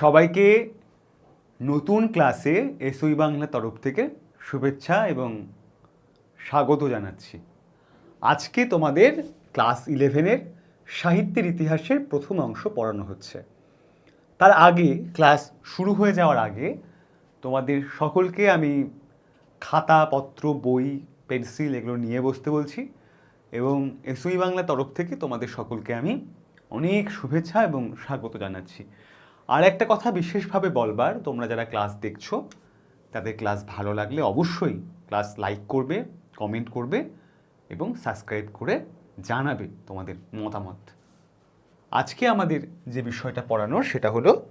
সবাইকে নতুন ক্লাসে এসই বাংলা তরফ থেকে শুভেচ্ছা এবং স্বাগত জানাচ্ছি। আজকে তোমাদের ক্লাস ইলেভেনের সাহিত্যের ইতিহাসের প্রথম অংশ পড়ানো হচ্ছে। তার আগে, ক্লাস শুরু হয়ে যাওয়ার আগে তোমাদের সকলকে আমি খাতা, পত্র, বই, পেন্সিল এগুলো নিয়ে বসতে বলছি এবং এসই বাংলা তরফ থেকে তোমাদের সকলকে আমি অনেক শুভেচ্ছা এবং স্বাগত জানাচ্ছি। আর একটা কথা বিশেষভাবে বলবার, তোমরা যারা ক্লাস দেখছ, তাদের ক্লাস ভালো লাগলে অবশ্যই ক্লাস লাইক করবে কমেন্ট করবে এবং সাবস্ক্রাইব করে জানাবে তোমাদের মতামত। আজকে আমাদের যে বিষয়টা পড়ানোর, সেটা হলো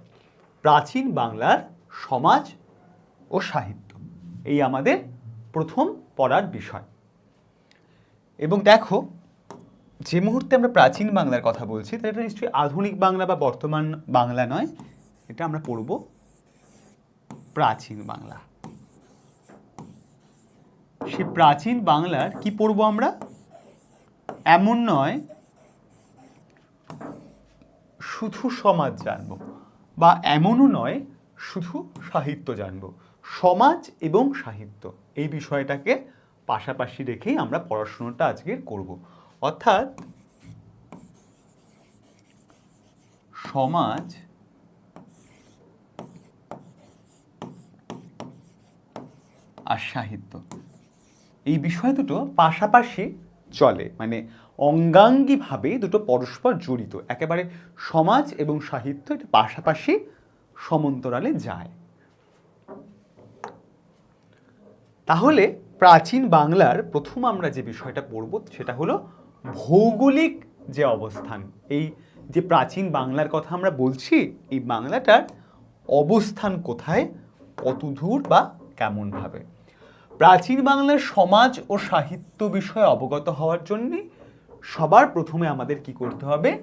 প্রাচীন বাংলার সমাজ ও সাহিত্য। এই আমাদের প্রথম পড়ার বিষয়। এবং দেখো যে মুহূর্তে আমরা প্রাচীন বাংলার কথা বলছি, তাহলে এটা নিশ্চয়ই আধুনিক বাংলা বা বর্তমান বাংলা নয়, এটা আমরা পড়ব প্রাচীন বাংলা। সেই প্রাচীন বাংলার কি পড়ব আমরা? এমন নয়, শুধু সমাজ জানব, বা এমনও নয়, শুধু সাহিত্য জানব। সমাজ এবং সাহিত্য, এই বিষয়টাকে পাশাপাশি রেখেই আমরা পড়াশোনাটা আজকের করব। অর্থাৎ সমাজ আর সাহিত্য। এই বিষয় দুটো পাশাপাশি চলে। মানে অঙ্গাঙ্গিভাবে দুটো পরস্পর জড়িত। একেবারে সমাজ এবং সাহিত্য এটা পাশাপাশি সমান্তরালে যায়। তাহলে প্রাচীন বাংলার প্রথম আমরা যে বিষয়টা পড়ব সেটা হলো ভৌগোলিক যে অবস্থান, এই যে প্রাচীন বাংলার কথা আমরা বলছি, এই বাংলাটার অবস্থান কোথায় কত দূর বা কেমনভাবে? প্রাচীন বাংলার সমাজ ও সাহিত্য বিষয়ে অবগত হওয়ার জন্যে সবার প্রথমে আমাদের কি করতে হবে?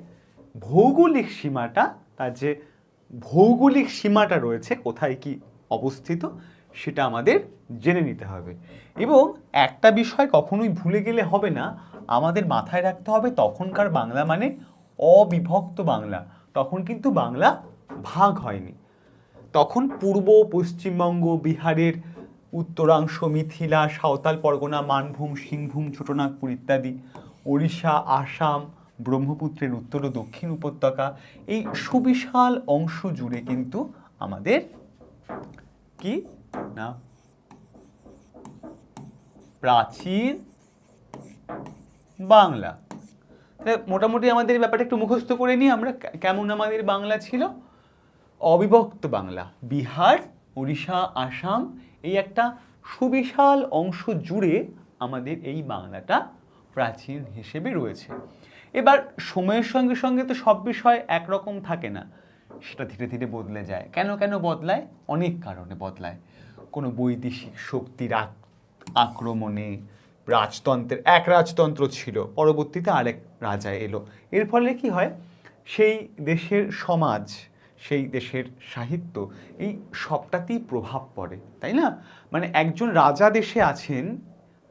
ভৌগোলিক সীমাটা, তার যে ভৌগোলিক সীমাটা রয়েছে, কোথায় কি অবস্থিত, সেটা আমাদের জেনে নিতে হবে। এবং একটা বিষয় কখনোই ভুলে গেলে হবে না আমাদের মাথায় রাখতে হবে তখনকার বাংলা মানে অবিভক্ত বাংলা। তখন কিন্তু বাংলা ভাগ হয়নি। তখন পূর্ব, পশ্চিমবঙ্গ, বিহারের উত্তরাংশ, মিথিলা, সাঁওতাল, পরগনা, মানভূম, সিংভূম, ছোটনাগপুর ইত্যাদি, ওড়িশা, আসাম, ব্রহ্মপুত্রের উত্তর ও দক্ষিণ উপত্যকা, এই সুবিশাল অংশ জুড়ে কিন্তু আমাদের কি না? প্রাচীন বাংলা। তাহলে মোটামুটি আমাদের ব্যাপারটা একটু মুখস্থ করে নিই আমরা কেমন আমাদের বাংলা ছিল? অবিভক্ত বাংলা। বিহার উড়িষ্যা আসাম, এই একটা সুবিশাল অংশ জুড়ে আমাদের এই বাংলাটা প্রাচীন হিসেবে রয়েছে। এবার সময়ের সঙ্গে সঙ্গে তো সব বিষয় একরকম থাকে না। সেটা ধীরে ধীরে বদলে যায়। কেন কেন বদলায়? অনেক কারণে বদলায়। কোনো বৈদেশিক শক্তির আক- আক্রমণে রাজতন্ত্রের, এক রাজতন্ত্র ছিল। পরবর্তীতে আরেক রাজা এলো। এর ফলে কি হয়? সেই দেশের সমাজ, সেই দেশের সাহিত্য, এই সবটাতেই প্রভাব পড়ে, তাই না? মানে একজন রাজা দেশে আছেন,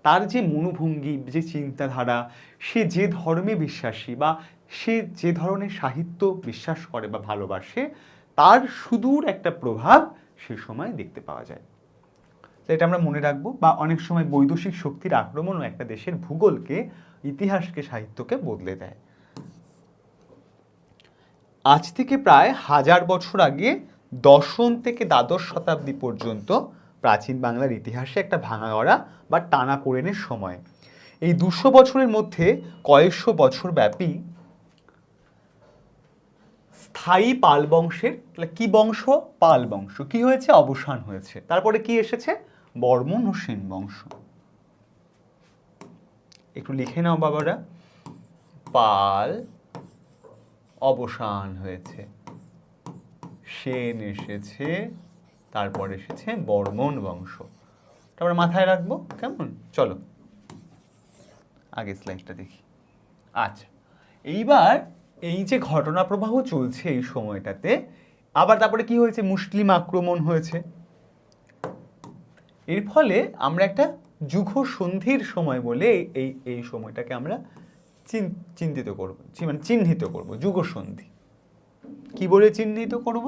তার যে মনোভঙ্গি, যে চিন্তাধারা, সে যে ধর্মে বিশ্বাসী বা সে যে ধরনের সাহিত্য বিশ্বাস করে বা ভালোবাসে, তার সুদূর একটা প্রভাব সে সময় দেখতে পাওয়া যায়। এটা আমরা মনে রাখব, বা অনেক সময় বৈদেশিক শক্তির আক্রমণও একটা দেশের ভূগোলকে, ইতিহাসকে, সাহিত্যকে বদলে দেয়। আজ থেকে প্রায় হাজার বছর আগে দশম থেকে দ্বাদশ শতাব্দী পর্যন্ত প্রাচীন বাংলার ইতিহাসে একটা ভাঙাগড়া বা টানা পোড়েনের সময়। এই দুশো বছরের মধ্যে কয়েকশো বছর ব্যাপী স্থায়ী পাল বংশের কি বংশ? পাল বংশ। কি হয়েছে? অবসান হয়েছে। তারপরে কি এসেছে? বর্মন ও সেন বংশ। একটু লিখে নাও বাবারা। পাল অবসান হয়েছে। সেন এসেছে, তারপর এসেছে বর্মন বংশ। তারপরে মাথায় রাখব, কেমন? চলো, আগে স্লাইডটা দেখি। আচ্ছা এইবার এই যে ঘটনা প্রবাহ চলছে এই সময়টাতে, আবার তারপরে কি হয়েছে? মুসলিম আক্রমণ হয়েছে। এর ফলে আমরা একটা যুগ সন্ধির সময় বলে এই এই সময়টাকে আমরা চিন- চিন্তিত করব মানে চিহ্নিত করব যুগ সন্ধি কি বলে চিহ্নিত করব?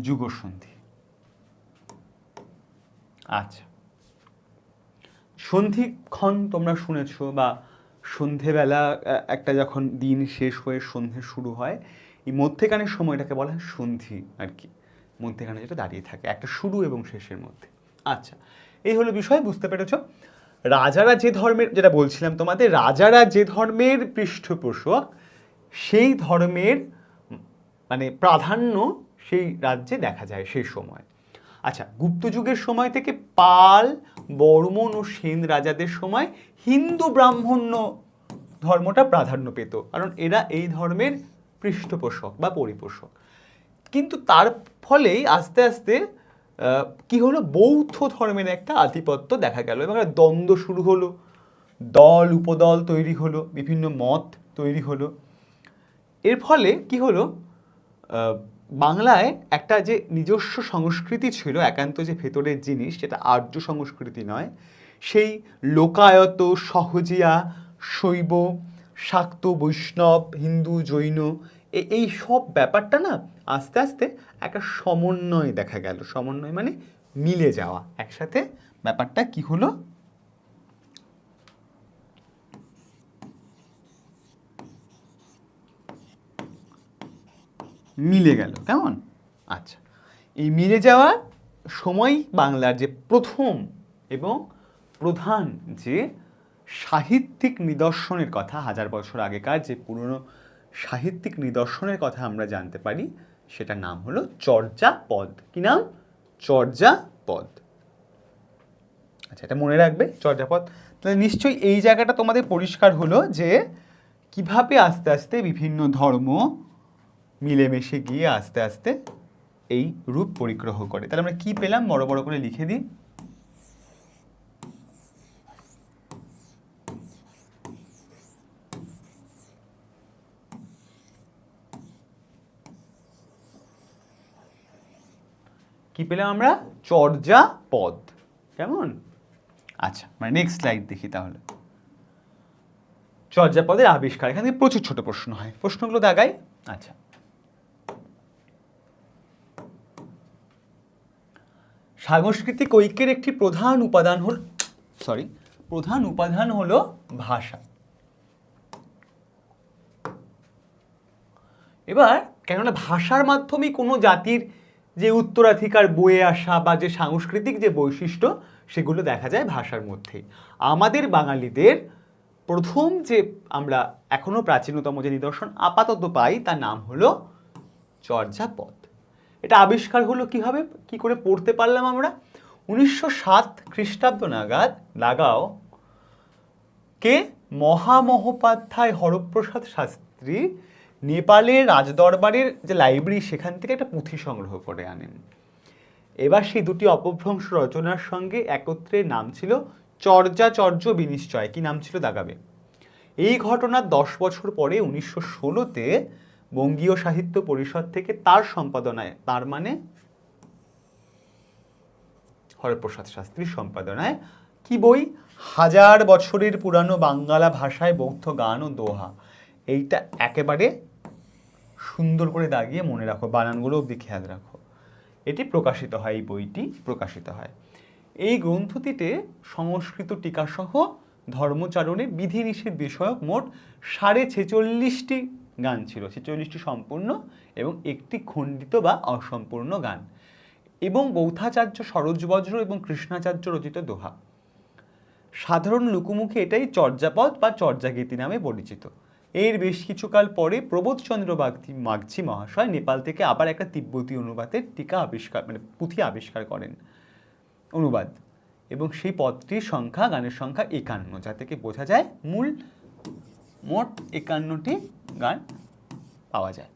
যুগসন্ধি। আচ্ছা। সন্ধিক্ষণ তোমরা শুনেছো বা সন্ধেবেলা একটা যখন দিন শেষ হয়ে সন্ধে শুরু হয়, এই মধ্যেখানের সময়টাকে বলা হয় সন্ধি আর কি। মধ্যেখানে যেটা দাঁড়িয়ে থাকে, একটা শুরু এবং শেষের মধ্যে। আচ্ছা এই হলো বিষয়, বুঝতে পেরেছ? রাজারা যে ধর্মের, যেটা বলছিলাম তোমাদের, রাজারা যে ধর্মের পৃষ্ঠপোষক, সেই ধর্মের মানে প্রাধান্য সেই রাজ্যে দেখা যায় সেই সময়। আচ্ছা গুপ্ত যুগের সময় থেকে পাল বর্মন ও সেন রাজাদের সময় হিন্দু ব্রাহ্মণ্য ধর্মটা প্রাধান্য পেত। কারণ এরা এই ধর্মের পৃষ্ঠপোষক বা পরিপোষক। কিন্তু তার ফলেই আস্তে আস্তে কি হলো? বৌদ্ধ ধর্মের একটা আধিপত্য দেখা গেল। এবং একটা দ্বন্দ্ব শুরু হলো। দল, উপদল তৈরি হলো, বিভিন্ন মত তৈরি হলো। এর ফলে কি হলো? বাংলায় একটা যে নিজস্ব সংস্কৃতি ছিল, একান্ত যে ভেতরের জিনিস যেটা আর্য সংস্কৃতি নয়, সেই লোকায়ত, সহজিয়া, শৈব, শাক্ত, বৈষ্ণব, হিন্দু, জৈন এই সব ব্যাপারটা না আস্তে আস্তে একটা সমন্বয় দেখা গেল। সমন্বয় মানে মিলে যাওয়া। একসাথে ব্যাপারটা কি হলো? মিলে গেল, কেমন? আচ্ছা এই মিলে যাওয়ার সময় বাংলার যে প্রথম এবং প্রধান যে সাহিত্যিক নিদর্শনের কথা হাজার বছর আগেকার যে পুরনো সাহিত্যিক নিদর্শনের কথা আমরা জানতে পারি, সেটার নাম হলো চর্যাপদ কি নাম? চর্যাপদ আচ্ছা এটা মনে রাখবে চর্যাপদ তাহলে নিশ্চয়ই এই জায়গাটা তোমাদের পরিষ্কার হলো যে কীভাবে আস্তে আস্তে বিভিন্ন ধর্ম মিলেমিশে গিয়ে আস্তে আস্তে এই রূপ পরিগ্রহ করে। তাহলে আমরা কি পেলাম? বড় বড় করে লিখে দিই। কি পেলাম আমরা? চর্যা পদ। কেমন? আচ্ছা মানে নেক্সট স্লাইড দেখি তাহলে। চর্যাপদের আবিষ্কার। এখান প্রচুর ছোট প্রশ্ন হয়। প্রশ্নগুলো দাগাই আচ্ছা। সাংস্কৃতিক ঐক্যের একটি প্রধান উপাদান হল সরি প্রধান উপাদান হলো ভাষা। এবার, কেননা ভাষার মাধ্যমেই কোনো জাতির যে উত্তরাধিকার বয়ে আসা বা যে সাংস্কৃতিক যে বৈশিষ্ট্য, সেগুলো দেখা যায় ভাষার মধ্যেই আমাদের বাঙালিদের প্রথম যে আমরা এখনও প্রাচীনতম যে নিদর্শন আপাতত পাই, তার নাম হলো চর্যাপদ। এটা আবিষ্কার হলো কীভাবে? কি করে পড়তে পারলাম আমরা? উনিশশো সাত খ্রিস্টাব্দ নাগাদ লাগাও কে মহামহোপাধ্যায় হরপ্রসাদ শাস্ত্রী নেপালের রাজদরবারের যে লাইব্রেরি, সেখান থেকে একটা পুঁথি সংগ্রহ করে আনেন। এবার সেই দুটি অপভ্রংশ রচনার সঙ্গে একত্রে নাম ছিল চর্যাচর্য বিনিশ্চয়। কি নাম ছিল দাগাবে? এই ঘটনার দশ বছর পরে উনিশশো ষোলোতে বঙ্গীয় সাহিত্য পরিষদ থেকে তার সম্পাদনায়, তার মানে হরপ্রসাদ শাস্ত্রীর সম্পাদনায় কি বই? হাজার বছরের পুরানো বাঙ্গালা ভাষায় বৌদ্ধ গান ও দোহা। এইটা একেবারে সুন্দর করে দাগিয়ে মনে রাখো, বানানগুলো অবধি খেয়াল রাখো। এটি প্রকাশিত হয়, এই বইটি প্রকাশিত হয়। এই গ্রন্থটিতে সংস্কৃত টিকাসহ ধর্মচারণে বিধিনিষেধ বিষয়ক মোট সাড়ে ছেচল্লিশটি গান ছিল। ছেচল্লিশটি সম্পূর্ণ এবং একটি খণ্ডিত বা অসম্পূর্ণ গান এবং বৌথাচার্য সরোজবজ্র এবং কৃষ্ণাচার্য রচিত দোহা। সাধারণ লোকমুখে এটাই চর্যাপদ বা চর্যাগীতি নামে পরিচিত। এর বেশ কিছুকাল পরে প্রবোধচন্দ্র বাগচি, মাগচি মহাশয় নেপাল থেকে আবার একটা তিব্বতী অনুবাদের টিকা আবিষ্কার মানে পুঁথি আবিষ্কার করেন। অনুবাদ। এবং সেই পদটির সংখ্যা, গানের সংখ্যা একান্ন, যা থেকে বোঝা যায় মূল মোট একান্নটি গান পাওয়া যায়।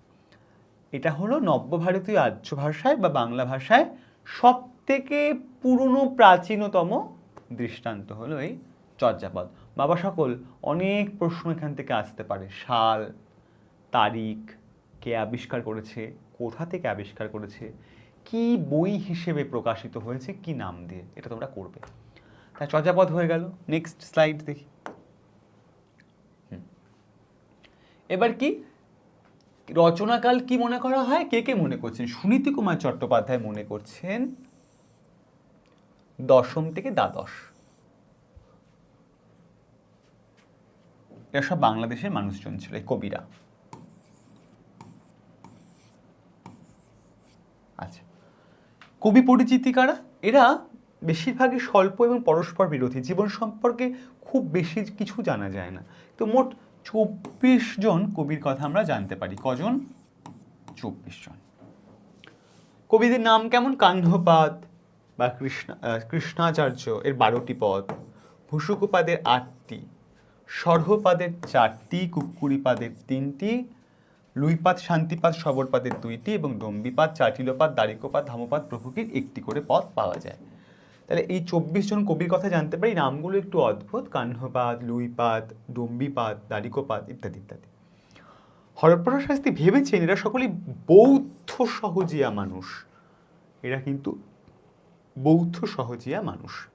এটা হলো নব্যভারতীয় আর্য ভাষায় বা বাংলা ভাষায় সব থেকে পুরনো প্রাচীনতম দৃষ্টান্ত হলো এই চর্যাপদ। বাবা সকল অনেক প্রশ্ন এখান থেকে আসতে পারে। সাল, তারিখ, কে আবিষ্কার করেছে, কোথা থেকে আবিষ্কার করেছে, কি বই হিসেবে প্রকাশিত হয়েছে, কি নাম দিয়ে, এটা তোমরা করবে। তাই চর্যাপদ হয়ে গেল। নেক্সট স্লাইড দেখি। এবার কি? রচনাকাল কি মনে করা হয়? কে কে মনে করছেন? সুনীতি কুমার চট্টোপাধ্যায় মনে করছেন দশম থেকে দ্বাদশ। এরা সব বাংলাদেশের মানুষজন ছিল কবিরা। আচ্ছা কবি পরিচিতি কারা? এরা বেশিরভাগই স্বল্প এবং পরস্পর বিরোধী। জীবন সম্পর্কে খুব বেশি কিছু জানা যায় না। তো মোট চব্বিশ জন কবির কথা আমরা জানতে পারি। কজন? চব্বিশ জন। কবিদের নাম কেমন? কাহ্নপাদ বা কৃষ্ণা কৃষ্ণাচার্য এর বারোটি পদ। ভূসুকুপাদের আটটি, সর্হপাদের চারটি কুক্কুরিপাদের তিনটি লুইপাত শান্তিপাত সবরপাদের দুইটি এবং ডম্বিপাদ চাটিলোপাদ দারিকোপাত ধামপাদ প্রভৃতির একটি করে পদ পাওয়া যায়। তাহলে এই চব্বিশ জন কবির কথা জানতে পারি, নামগুলো একটু অদ্ভুত। কাহ্নপাদ লুইপাত ডম্বিপাদ দারিকোপাত ইত্যাদি ইত্যাদি। হরপ্রসাদ শাস্তি ভেবেছেন এরা সকলেই বৌদ্ধ সহজিয়া মানুষ। এরা কিন্তু বৌদ্ধ সহজিয়া মানুষ।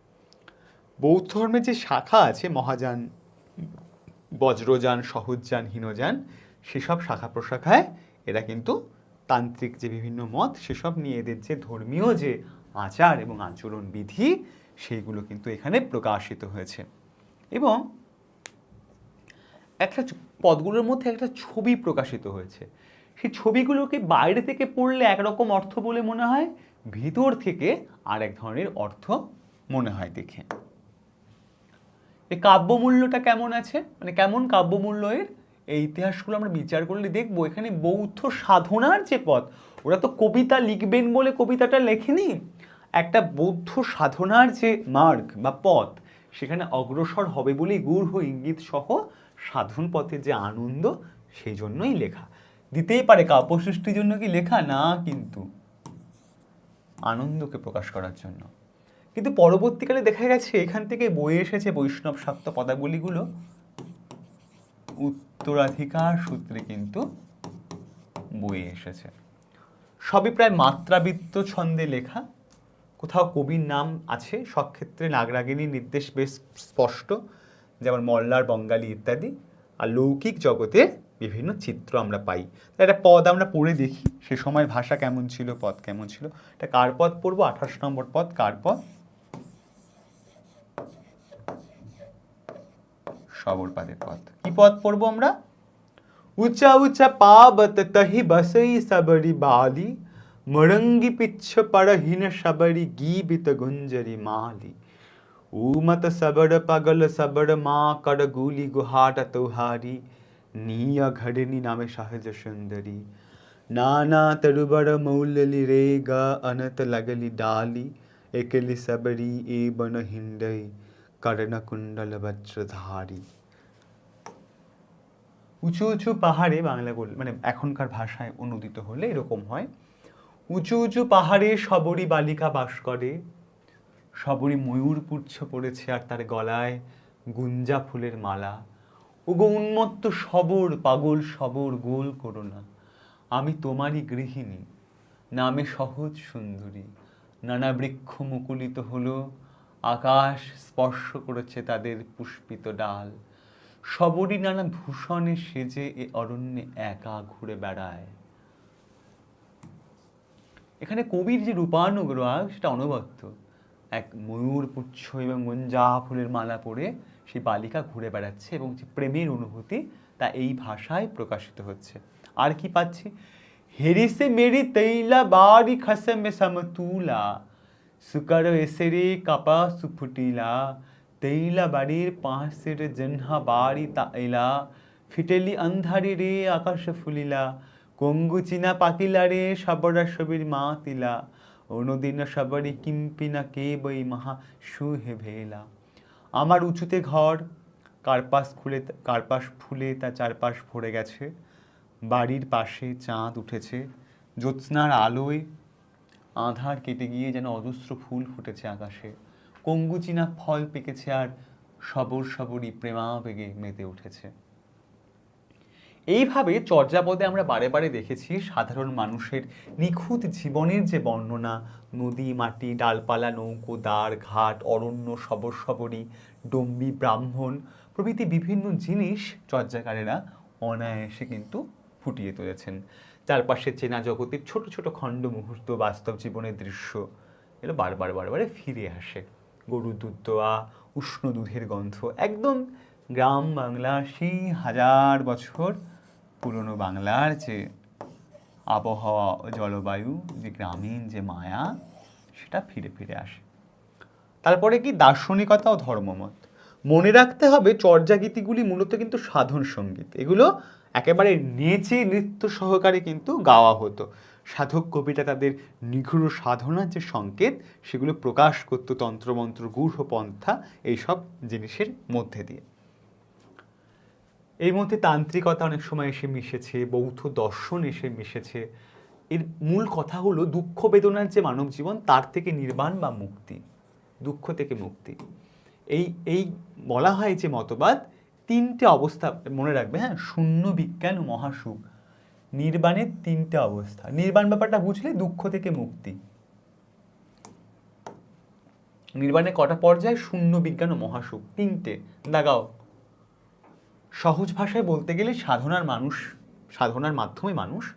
বৌদ্ধ ধর্মের যে শাখা আছে, মহাযান, বজ্রযান, সহজযান, হীনযান, সেসব শাখা প্রশাখায় এরা কিন্তু তান্ত্রিক যে বিভিন্ন মত, সেসব নিয়ে এদের যে ধর্মীয় যে আচার এবং আচরণ বিধি সেইগুলো কিন্তু এখানে প্রকাশিত হয়েছে। এবং একটা পদগুলোর মধ্যে একটা ছবি প্রকাশিত হয়েছে। সেই ছবিগুলোকে বাইরে থেকে পড়লে একরকম অর্থ বলে মনে হয়, ভিতর থেকে আর এক ধরনের অর্থ মনে হয় দেখে। এই কাব্যমূল্যটা কেমন আছে? মানে কেমন কাব্যমূল্য এর এই ইতিহাসগুলো আমরা বিচার করলে দেখব। এখানে বৌদ্ধ সাধনার যে পথ ওরা তো কবিতা লিখবেন বলে কবিতাটা লেখেনি। একটা বৌদ্ধ সাধনার যে মার্গ বা পথ, সেখানে অগ্রসর হবে বলেই গূঢ় ইঙ্গিত সহ সাধন পথের যে আনন্দ, সেই জন্যই লেখা। দিতেই পারে কাব্য সৃষ্টির জন্য কি লেখা? না, কিন্তু আনন্দকে প্রকাশ করার জন্য। কিন্তু পরবর্তীকালে দেখা গেছে, এখান থেকে বয়ে এসেছে বৈষ্ণব শাক্ত পদাবলীগুলো। উত্তরাধিকার সূত্রে কিন্তু বয়ে এসেছে। সবই প্রায় মাত্রাবৃত্ত ছন্দে লেখা। কোথাও কবির নাম আছে, সব ক্ষেত্রে নাগরাগিনীর নির্দেশ বেশ স্পষ্ট, যেমন মল্লার বঙ্গালী ইত্যাদি, আর লৌকিক জগতের বিভিন্ন চিত্র আমরা পাই। একটা পদ আমরা পড়ে দেখি, সে সময় ভাষা কেমন ছিল, পদ কেমন ছিল, এটা কার পদ পড়ব? আঠাশ নম্বর পদ কার পদ? সবর সবরপাদের পদ। কি পদ পড়ব আমরা? উঁচা উঁচা পাবত তহি বসই সবরি বালি মরঙ্গি পিচ্ছ পড়হীন সবরি গীবিত গুঞ্জরি মালি উমত সবর পগল সবর মা কর গুলি গুহাট তুহারি নিয় ঘড়নি নামে সহজ সুন্দরী নানা তরুবর মৌললি রে গ অনত লগলি ডালি একলি সবরি এ বন হিন্ডই কর্ণ কুণ্ডল বজ্রধারী উঁচু উঁচু পাহাড়ে বল মানে এখনকার ভাষায় অনুদিত হলে এরকম হয়। উঁচু উঁচু পাহাড়ে সবরী বালিকা বাস করে। সবরী ময়ূর পুচ্ছ পড়েছে আর তার গলায় গুঞ্জা ফুলের মালা। ওগো উন্মত্ত সবর, পাগল সবর, গোল করো না। আমি তোমারই গৃহিণী, নামে সহজ সুন্দরী। নানা বৃক্ষ মুকুলিত হলো, আকাশ স্পর্শ করেছে তাদের পুষ্পিত ডাল। সবরই নানা ভূষণে সেজে এ অরণ্যে একা ঘুরে বেড়ায়। এখানে কবির যে রূপানুগ্রহ, সেটা অনবদ্য। এক ময়ূর পুচ্ছ এবং গঞ্জা ফুলের মালা পরে সেই বালিকা ঘুরে বেড়াচ্ছে এবং যে প্রেমের অনুভূতি, তা এই ভাষায় প্রকাশিত হচ্ছে। আর কি পাচ্ছি? হেরিসে মেরি তৈলা বাড়ি খসে মে সমতুলা, সুকর এসেরে কাপা সুফুটিলা, তৈলা বাড়ির পাঁচের জন্হা বাড়ি তাইলা, ফিটেলি আন্ধারি রে আকাশ ফুলিলা কঙ্গু চিনা পাকিলা রে, সবরা সবির মা তিলা। অনুদিন সবরি কিম্পিনা কে বই মাহা সুহে ভেলা। আমার উঁচুতে ঘর, কার্পাস খুলে কার্পাস ফুলে তা চারপাশ ভরে গেছে। বাড়ির পাশে চাঁদ উঠেছে, জ্যোৎস্নার আলোয় আধার কেটে গিয়ে যেন অজস্র ফুল ফুটেছে আকাশে। কঙ্গুচিনা ফল পেকেছে আর সবর সবরই প্রেমাবেগে মেতে উঠেছে। এইভাবে চর্যাপদে আমরা বারে বারে দেখেছি সাধারণ মানুষের নিখুঁত জীবনের যে বর্ণনা, নদী, মাটি, ডালপালা, নৌকো, দ্বার, ঘাট, অরণ্য, সবর সবরী, ডম্বি, ব্রাহ্মণ প্রভৃতি বিভিন্ন জিনিস চর্যাকারেরা অনায়াসে কিন্তু ফুটিয়ে তুলেছেন। চারপাশে চেনা জগতের ছোট ছোট খণ্ড মুহূর্ত, বাস্তব জীবনের দৃশ্য এগুলো বারবার বারবারে ফিরে আসে। গরুর দুধ দোয়া উষ্ণ দুধের গন্ধ, একদম গ্রাম বাংলা সেই হাজার বছর পুরনো বাংলার যে আবহাওয়া ও জলবায়ু, যে গ্রামীণ, যে মায়া, সেটা ফিরে ফিরে আসে। তারপরে কি দার্শনিকতা ও ধর্মমত? মনে রাখতে হবে চর্যাগীতিগুলি মূলত কিন্তু সাধন সংগীত। এগুলো একেবারে নেচে নৃত্য সহকারে কিন্তু গাওয়া হতো। সাধক কবিটা তাদের নিঘুড় সাধনার যে সংকেত, সেগুলো প্রকাশ করত তন্ত্রমন্ত্র গূঢ় পন্থা এইসব জিনিসের মধ্যে দিয়ে। এর মধ্যে তান্ত্রিকতা অনেক সময় এসে মিশেছে, বৌদ্ধ দর্শন এসে মিশেছে। এর মূল কথা হলো দুঃখ বেদনার যে মানব জীবন, তার থেকে নির্বাণ বা মুক্তি, দুঃখ থেকে মুক্তি। এই এই বলা হয় যে মতবাদ তিনটে অবস্থা মনে রাখবে হ্যাঁ? শূন্য বিজ্ঞান ও মহাসুখ। নির্বাণের তিনটে অবস্থা। নির্বাণ ব্যাপারটা বুঝলে দুঃখ থেকে মুক্তি। নির্বাণের কটা পর্যায়ে? শূন্য বিজ্ঞান ও মহাসুখ। তিনটে। দাগাও। সহজ ভাষায় বলতে গেলে সাধনার মানুষ, সাধনার মাধ্যমে মানুষ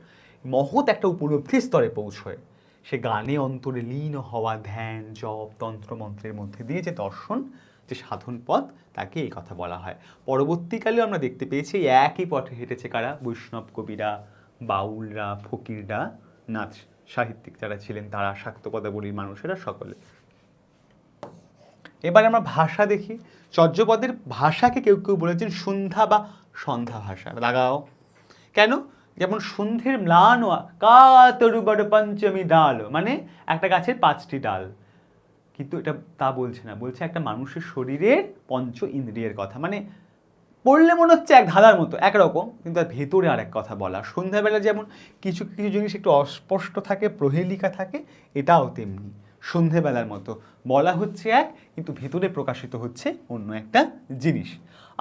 মহৎ একটা উপলব্ধি স্তরে পৌঁছয়। সে গানে অন্তরে লীন হওয়া, ধ্যান, জপ তন্ত্রমন্ত্রের মধ্যে দিয়ে যে দর্শন, যে সাধন পথ, তাকে এই কথা বলা হয়। পরবর্তীকালে আমরা দেখতে পেয়েছি একই পথে হেঁটেছে কারা? বৈষ্ণব কবিরা, বাউলরা, ফকিররা, নাচ সাহিত্যিক যারা ছিলেন, তারা, শাক্ত পদাবলীর মানুষেরা সকলে। এবার আমরা ভাষা দেখি। চর্যপদের ভাষাকে কেউ কেউ বলেছেন সন্ধ্যা বা সন্ধ্যা ভাষা। লাগাও। কেন? যেমন সন্ধ্যের ম্লান কাতরু বড় পঞ্চমী ডাল মানে একটা গাছের পাঁচটি ডাল। কিন্তু এটা তা বলছে না। বলছে একটা মানুষের শরীরের পঞ্চ ইন্দ্রিয়ের কথা। মানে পড়লে মনে হচ্ছে এক ধাঁধার মতো, একরকম, কিন্তু তার ভেতরে আর এক কথা বলা। সন্ধ্যাবেলা যেমন কিছু কিছু জিনিস একটু অস্পষ্ট থাকে, প্রহেলিকা থাকে, এটাও তেমনি। সন্ধেবেলার মতো। বলা হচ্ছে এক, কিন্তু ভেতরে প্রকাশিত হচ্ছে অন্য একটা জিনিস।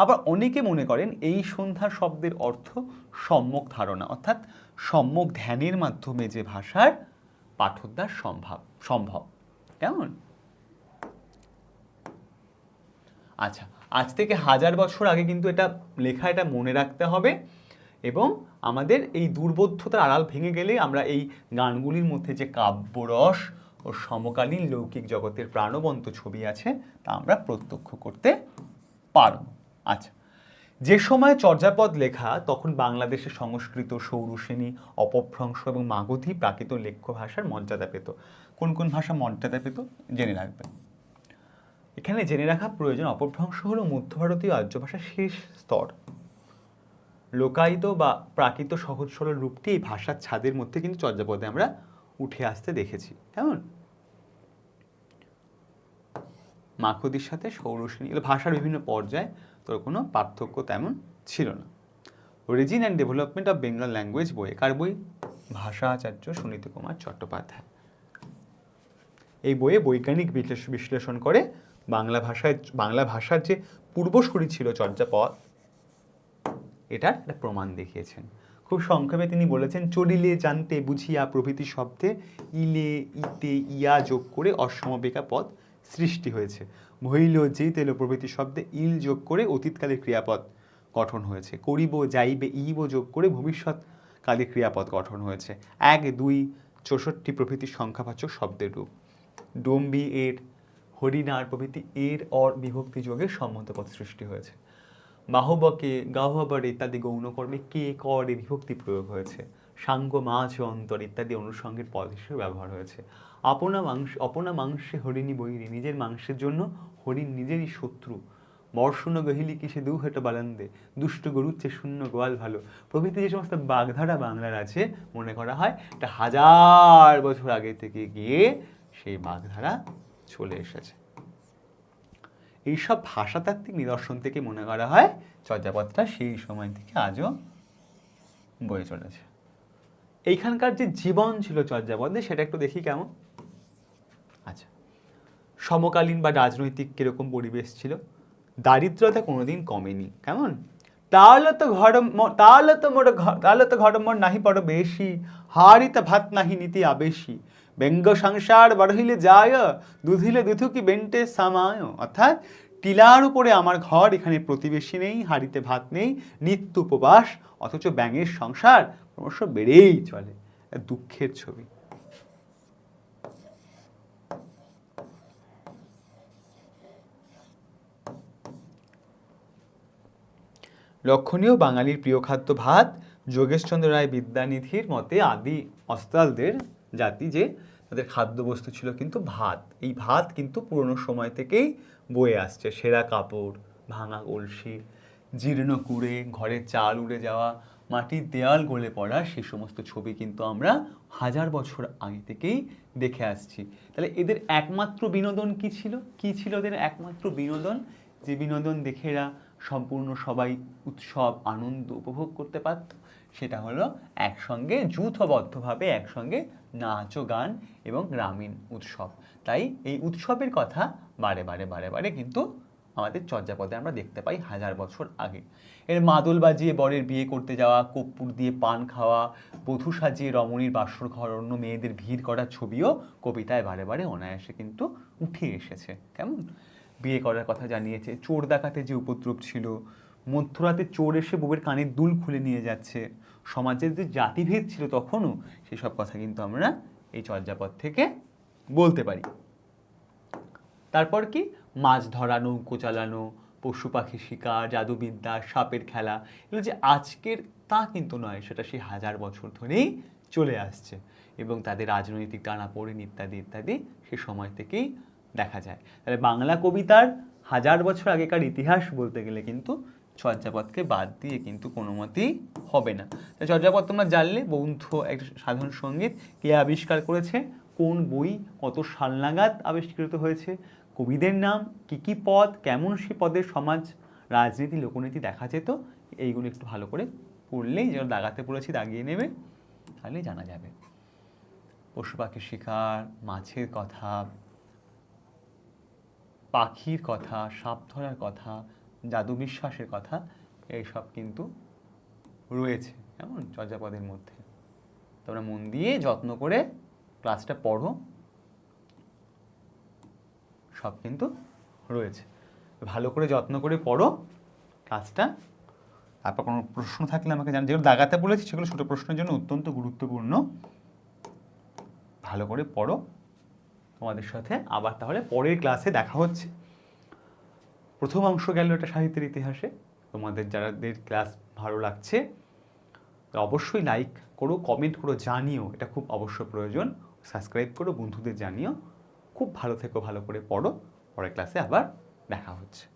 আবার অনেকে মনে করেন এই সন্ধ্যা শব্দের অর্থ সম্যক ধারণা, অর্থাৎ সম্যক ধ্যানের মাধ্যমে যে ভাষার পাঠোদ্ধার সম্ভব সম্ভব। কেমন? আচ্ছা আজ থেকে হাজার বছর আগে কিন্তু এটা লেখা, এটা মনে রাখতে হবে এবং আমাদের এই দুর্বোধ্যতার আড়াল ভেঙে গেলে আমরা এই গানগুলির মধ্যে যে কাব্যরস ও সমকালীন লৌকিক জগতের প্রাণবন্ত ছবি আছে, তা আমরা প্রত্যক্ষ করতে পারব। আচ্ছা যে সময় চর্যাপদ লেখা, তখন বাংলাদেশে সংস্কৃত সৌরসেনী অপভ্রংশ এবং মাগধী প্রাকৃত লেখ্য ভাষার মর্যাদা পেত। কোন কোন ভাষা মর্যাদা পেত? জেনে রাখবেন। এখানে জেনে রাখা প্রয়োজন, অপভ্রংশ হলো মধ্য ভারতীয় আর্য ভাষার শেষ স্তর। লোকায়িত বা প্রাকৃত সহজ সরল রূপটি এই ভাষার ছাদের মধ্যে কিন্তু চর্যাপদে আমরা উঠে আসতে দেখেছি, কেমন? মাখুদির সাথে সৌরসেনী এগুলো ভাষার বিভিন্ন পর্যায়ে, তোর কোনো পার্থক্য তেমন ছিল না। Origin and development of Bengal language বই কার বই? ভাষা আচার্য সুনীতি কুমার চট্টোপাধ্যায়। এই বইয়ে বৈজ্ঞানিক বিশ্লেষ- বিশ্লেষণ করে বাংলা ভাষায়, বাংলা ভাষার যে পূর্বসূরি ছিল চর্যাপদ, এটার একটা প্রমাণ দেখিয়েছেন। খুব সংক্ষেপে তিনি বলেছেন, চলিলে জানতে বুঝিয়া প্রভৃতি শব্দে ইলে ইতে ইয়া যোগ করে অসমবেকা পদ সৃষ্টি হয়েছে। ভইল যেতেল প্রভৃতি শব্দে ইল যোগ করে অতীতকালের ক্রিয়াপদ গঠন হয়েছে। করিব যাইবে ইব যোগ করে ভবিষ্যৎকালে ক্রিয়াপদ গঠন হয়েছে। এক, দুই, চৌষট্টি প্রভৃতি সংখ্যাবাচক শব্দের রূপ। ডম্বি এর, হরিণার প্রভৃতি এর অর বিভক্তি যোগে সম্বন্ধপদ সৃষ্টি হয়েছে। বাহবকে গাহবর ইত্যাদি গৌণকর্মে কে করে বিভক্তি প্রয়োগ হয়েছে? সাঙ্গ, মাছ, অন্তর ইত্যাদি অনুষঙ্গের পদ হিসেবে ব্যবহার হয়েছে। আপনা মাংস, অপনা মাংসে হরিণী বৈরী, নিজের মাংসের জন্য হরিণ নিজেরই শত্রু। বর্ষণ গহিলি কিসে দু হেঁটো বালান্দে, দুষ্ট গরুচ্ছে শূন্য গোয়াল ভালো। প্রভৃতি যে সমস্ত বাগধারা বাংলার আছে, মনে করা হয়, এটা হাজার বছর আগে থেকে গিয়ে সেই বাগধারা চলে এসেছে। এইসব ভাষাতাত্ত্বিক নিদর্শন থেকে মনে করা হয় চর্যাপদটা সেই সময় থেকে আজও বয়ে চলেছে। এইখানকার যে জীবন ছিল চর্যাপদে, সেটা একটু দেখি কেমন? আচ্ছা সমকালীন বা রাজনৈতিক কীরকম পরিবেশ ছিল? দারিদ্রতা কোনোদিন কমেনি। কেমন? তাহলে তো ঘর তাহলে তো ঘ- তাহলে তো ঘর নাহি পড়ো বেশি। হারিতে ভাত নাহি নীতি আবেশি। ব্যঙ্গ সংসার বড়হিলে যায়, দুধিলে দুথুকি বেন্টে সামায়। অর্থাৎ টিলার উপরে আমার ঘর, এখানে প্রতিবেশী নেই, হাড়িতে ভাত নেই, নিত্য উপবাস, অথচ ব্যাঙের সংসার ক্রমশ বেড়েই চলে। দুঃখের ছবি। লক্ষণীয় বাঙালির প্রিয় খাদ্য ভাত, যোগেশচন্দ্র রায় বিদ্যানিধির মতে আদি অস্তালদের জাতি যে তাদের খাদ্যবস্তু ছিল কিন্তু ভাত। এই ভাত কিন্তু পুরনো সময় থেকেই বয়ে আসছে। সেরা কাপড়, ভাঙা কলসি, জীর্ণ কুড়ে ঘরের চাল উড়ে যাওয়া, মাটির দেয়াল গলে পড়া, সে সমস্ত ছবি কিন্তু আমরা হাজার বছর আগে থেকেই দেখে আসছি। তাহলে এদের একমাত্র বিনোদন কি ছিল? কি ছিল এদের একমাত্র বিনোদন? যে বিনোদন দেখে এরা সম্পূর্ণ সবাই উৎসব, আনন্দ উপভোগ করতে পারত, সেটা হলো একসঙ্গে, যূথবদ্ধভাবে একসঙ্গে নাচ ও গান এবং গ্রামীণ উৎসব। তাই এই উৎসবের কথা বারে বারে বারে বারে কিন্তু আমাদের চর্যাপদে আমরা দেখতে পাই হাজার বছর আগে। এর মাদল বাজিয়ে বরের বিয়ে করতে যাওয়া কর্পূর দিয়ে পান খাওয়া, বধু সাজিয়ে রমণীর বাসর ঘর, অন্য মেয়েদের ভিড় করার ছবিও কবিতায় বারে বারে অনায়াসে কিন্তু উঠে এসেছে। কেমন? বিয়ে করার কথা জানিয়েছে, চোর ডাকাতে যে উপদ্রব ছিল, মধ্যরাতে চোর এসে বউয়ের কানের দুল খুলে নিয়ে যাচ্ছে। সমাজের যে জাতিভেদ ছিল তখনও সেসব কথা কিন্তু আমরা এই চর্যাপদ থেকে বলতে পারি। তারপর কি? মাছ ধরা নৌকো চালানো পশু পাখি শিকার, জাদুবিদ্যা, সাপের খেলা, এগুলো যে আজকের তা কিন্তু নয়, সেটা সেই হাজার বছর ধরেই চলে আসছে এবং তাদের রাজনৈতিক টানাপোড়েন ইত্যাদি ইত্যাদি সে সময় থেকেই দেখা যায়। তাহলে বাংলা কবিতার হাজার বছর আগেকার ইতিহাস বলতে গেলে কিন্তু চর্যাপদকে বাদ দিয়ে কিন্তু কোনো মতেই হবে না। তাই চর্যাপদ তোমরা জানলে, বৌদ্ধ একটা সাধারণ সংগীত কে আবিষ্কার করেছে, কোন বই, কত সাল নাগাদ আবিষ্কৃত হয়েছে, কবিদের নাম, কি কি পদ, কেমন সে পদের সমাজ, রাজনীতি, লোকনীতি দেখা যেত, এইগুলো একটু ভালো করে পড়লেই যেন দাগাতে পড়েছি, দাগিয়ে নেবে, তাহলে জানা যাবে। পশু পাখির শিকার, মাছের কথা, পাখির কথা, সাপ ধরার কথা জাদু বিশ্বাসের কথা এইসব কিন্তু রয়েছে কেমন চর্যাপদের মধ্যে। তোমরা মন দিয়ে যত্ন করে ক্লাসটা পড়ো, সব কিন্তু রয়েছে। ভালো করে যত্ন করে পড়ো ক্লাসটা। তারপর কোনো প্রশ্ন থাকলে আমাকে জান, যেগুলো দাগাতে বলেছি, সেগুলো ছোটো প্রশ্নের জন্য অত্যন্ত গুরুত্বপূর্ণ। ভালো করে পড়ো। তোমাদের সাথে আবার তাহলে পরের ক্লাসে দেখা হচ্ছে। প্রথম অংশ গেল এটা সাহিত্যের ইতিহাসে। তোমাদের যাদের ক্লাস ভালো লাগছে, অবশ্যই লাইক করো কমেন্ট করো, জানিও। এটা খুব অবশ্য প্রয়োজন। সাবস্ক্রাইব করো, বন্ধুদের জানিও। খুব ভালো থেকো, ভালো করে পড়ো। পরের ক্লাসে আবার দেখা হচ্ছে।